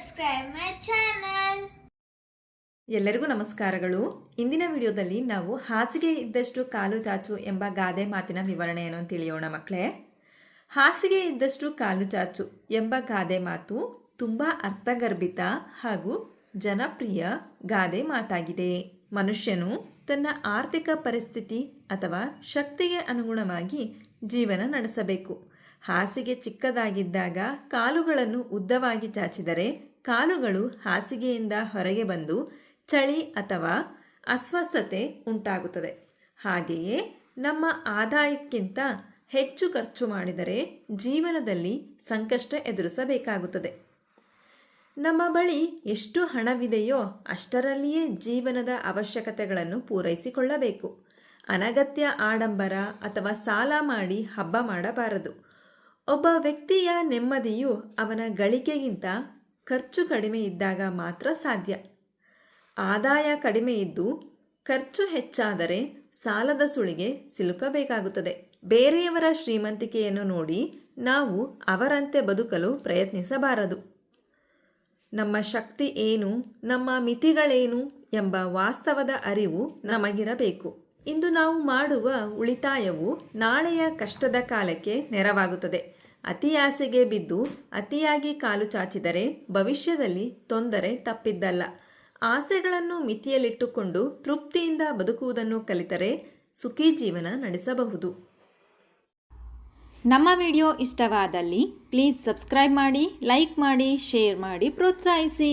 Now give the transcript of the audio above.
subscribe my channel ಎಲ್ಲರಿಗೂ ನಮಸ್ಕಾರಗಳು. ಇಂದಿನ ವಿಡಿಯೋದಲ್ಲಿ ನಾವು ಹಾಸಿಗೆ ಇದ್ದಷ್ಟು ಕಾಲು ಚಾಚು ಎಂಬ ಗಾದೆ ಮಾತಿನ ವಿವರಣೆಯನ್ನು ತಿಳಿಯೋಣ ಮಕ್ಕಳೇ. ಹಾಸಿಗೆ ಇದ್ದಷ್ಟು ಕಾಲು ಚಾಚು ಎಂಬ ಗಾದೆ ಮಾತು ತುಂಬ ಅರ್ಥಗರ್ಭಿತ ಹಾಗೂ ಜನಪ್ರಿಯ ಗಾದೆ ಮಾತಾಗಿದೆ. ಮನುಷ್ಯನು ತನ್ನ ಆರ್ಥಿಕ ಪರಿಸ್ಥಿತಿ ಅಥವಾ ಶಕ್ತಿಗೆ ಅನುಗುಣವಾಗಿ ಜೀವನ ನಡೆಸಬೇಕು. ಹಾಸಿಗೆ ಚಿಕ್ಕದಾಗಿದ್ದಾಗ ಕಾಲುಗಳನ್ನು ಉದ್ದವಾಗಿ ಚಾಚಿದರೆ ಕಾಲುಗಳು ಹಾಸಿಗೆಯಿಂದ ಹೊರಗೆ ಬಂದು ಚಳಿ ಅಥವಾ ಅಸ್ವಸ್ಥತೆ ಉಂಟಾಗುತ್ತದೆ. ಹಾಗೆಯೇ ನಮ್ಮ ಆದಾಯಕ್ಕಿಂತ ಹೆಚ್ಚು ಖರ್ಚು ಮಾಡಿದರೆ ಜೀವನದಲ್ಲಿ ಸಂಕಷ್ಟ ಎದುರಿಸಬೇಕಾಗುತ್ತದೆ. ನಮ್ಮ ಬಳಿ ಎಷ್ಟು ಹಣವಿದೆಯೋ ಅಷ್ಟರಲ್ಲಿಯೇ ಜೀವನದ ಅವಶ್ಯಕತೆಗಳನ್ನು ಪೂರೈಸಿಕೊಳ್ಳಬೇಕು. ಅನಗತ್ಯ ಆಡಂಬರ ಅಥವಾ ಸಾಲ ಮಾಡಿ ಹಬ್ಬ ಮಾಡಬಾರದು. ಒಬ್ಬ ವ್ಯಕ್ತಿಯ ನೆಮ್ಮದಿಯು ಅವನ ಗಳಿಕೆಗಿಂತ ಖರ್ಚು ಕಡಿಮೆ ಇದ್ದಾಗ ಮಾತ್ರ ಸಾಧ್ಯ. ಆದಾಯ ಕಡಿಮೆ ಇದ್ದು ಖರ್ಚು ಹೆಚ್ಚಾದರೆ ಸಾಲದ ಸುಳಿಗೆ ಸಿಲುಕಬೇಕಾಗುತ್ತದೆ. ಬೇರೆಯವರ ಶ್ರೀಮಂತಿಕೆಯನ್ನು ನೋಡಿ ನಾವು ಅವರಂತೆ ಬದುಕಲು ಪ್ರಯತ್ನಿಸಬಾರದು. ನಮ್ಮ ಶಕ್ತಿ ಏನು, ನಮ್ಮ ಮಿತಿಗಳೇನು ಎಂಬ ವಾಸ್ತವದ ಅರಿವು ನಮಗಿರಬೇಕು. ಇಂದು ನಾವು ಮಾಡುವ ಉಳಿತಾಯವು ನಾಳೆಯ ಕಷ್ಟದ ಕಾಲಕ್ಕೆ ನೆರವಾಗುತ್ತದೆ. ಅತಿ ಆಸೆಗೆ ಬಿದ್ದು ಅತಿಯಾಗಿ ಕಾಲು ಚಾಚಿದರೆ ಭವಿಷ್ಯದಲ್ಲಿ ತೊಂದರೆ ತಪ್ಪಿದ್ದಲ್ಲ. ಆಸೆಗಳನ್ನು ಮಿತಿಯಲ್ಲಿಟ್ಟುಕೊಂಡು ತೃಪ್ತಿಯಿಂದ ಬದುಕುವುದನ್ನು ಕಲಿತರೆ ಸುಖಿ ಜೀವನ ನಡೆಸಬಹುದು. ನಮ್ಮ ವಿಡಿಯೋ ಇಷ್ಟವಾದಲ್ಲಿ ಪ್ಲೀಸ್ ಸಬ್ಸ್ಕ್ರೈಬ್ ಮಾಡಿ, ಲೈಕ್ ಮಾಡಿ, ಶೇರ್ ಮಾಡಿ, ಪ್ರೋತ್ಸಾಹಿಸಿ.